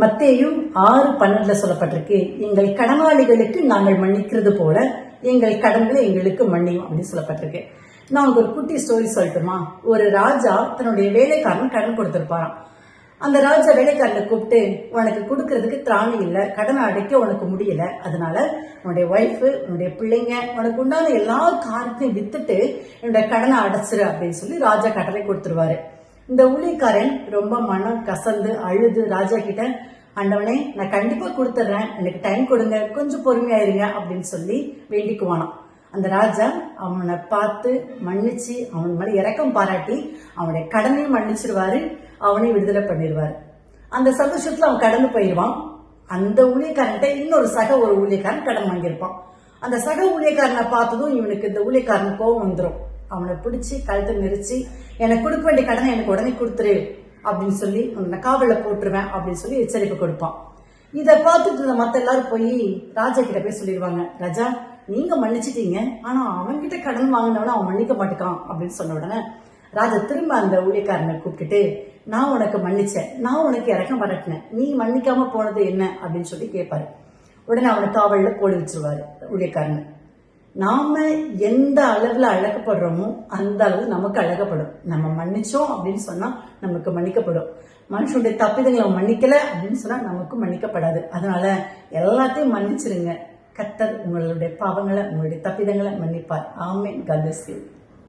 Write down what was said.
மத்தேயும் ஆறு பன்னெண்டுல சொல்லப்பட்டிருக்கு எங்கள் கடனாளிகளுக்கு நாங்கள் மன்னிக்கிறது போல எங்கள் கடன்களை எங்களுக்கு மன்னியும் அப்படின்னு சொல்லப்பட்டிருக்கு. நான் உங்களுக்கு ஒரு குட்டி ஸ்டோரி சொல்லட்டுமா? ஒரு ராஜா தன்னுடைய வேலைக்காரன் கடன் கொடுத்திருப்பாராம். அந்த ராஜா வேலைக்காரனை கூப்பிட்டு உனக்கு கொடுக்கறதுக்கு திராணி இல்லை கடன் அடைக்க உனக்கு முடியல. அதனால உன்னுடைய ஒய்ஃபு உன்னுடைய பிள்ளைங்க உனக்கு உண்டான எல்லா காரத்தையும் வித்துட்டு என்னுடைய கடனை அடைச்சிரு அப்படின்னு சொல்லி ராஜா கடனை கொடுத்துருவாரு. இந்த ஊழியக்காரன் ரொம்ப மனம் கசந்து அழுது ராஜா கிட்ட ஆண்டவனே நான் கண்டிப்பா கொடுத்துட்றேன் எனக்கு டைம் கொடுங்க. கொஞ்சம் பொறுமையா இருங்க அப்படின்னு சொல்லி வேண்டிக்குவானாம். அந்த ராஜா அவனை பார்த்து மன்னிச்சு அவன் மேல இறக்கம் பாராட்டி அவனுடைய கடனையும் மன்னிச்சிருவாரு அவனையும் விடுதலை பண்ணிடுவாரு அந்த சந்தோஷத்துல அவன் கடந்து போயிடுவான் அந்த ஊழியக்காரன்ட்ட இன்னொரு சக ஒரு ஊழியக்காரன் கடன் வாங்கியிருப்பான். அந்த சக ஊழியக்காரனை பார்த்ததும் இவனுக்கு இந்த ஊழியக்காரன் கோவம் வந்துடும் அவனை பிடிச்சி கழுத்தை நெரிச்சு எனக்கு கொடுக்க வேண்டிய கடனை எனக்கு உடனே கொடுத்துரு அப்படின்னு சொல்லி உன்னை காவலில் போட்டுருவேன் அப்படின்னு சொல்லி எச்சரிக்கை கொடுப்பான். இதை பார்த்துட்டு இருந்த மற்ற எல்லாரும் போய் ராஜா கிட்ட போய் சொல்லிடுவாங்க ராஜா நீங்க மன்னிச்சிட்டீங்க. ஆனா அவன்கிட்ட கடன் வாங்கினவன அவன் மன்னிக்க மாட்டேக்கான் அப்படின்னு சொன்ன உடனே ராஜா திரும்ப அந்த ஊழியக்காரனை கூப்பிட்டுட்டு நான் உனக்கு மன்னிச்சேன். நான் உனக்கு இறக்கம் பரட்டினேன். நீ மன்னிக்காம போனது என்ன? அப்படின்னு சொல்லி கேட்பாரு உடனே அவனை காவலில் போடி வச்சிருவாரு ஊழியக்காரன். நாம எந்த அளவுல அழகப்படுறோமோ அந்த அளவு நமக்கு அழகப்படும் நம்ம மன்னிச்சோம் அப்படின்னு சொன்னா நமக்கு மன்னிக்கப்படும். மனுஷனுடைய தப்பிதங்களை மன்னிக்கல அப்படின்னு சொன்னா நமக்கு மன்னிக்கப்படாது. அதனால எல்லாத்தையும் மன்னிச்சிருங்க. கத்தர் உங்களுடைய பாவங்களை உங்களுடைய தப்பிதங்களை மன்னிப்பார். ஆமே கல்வசியம்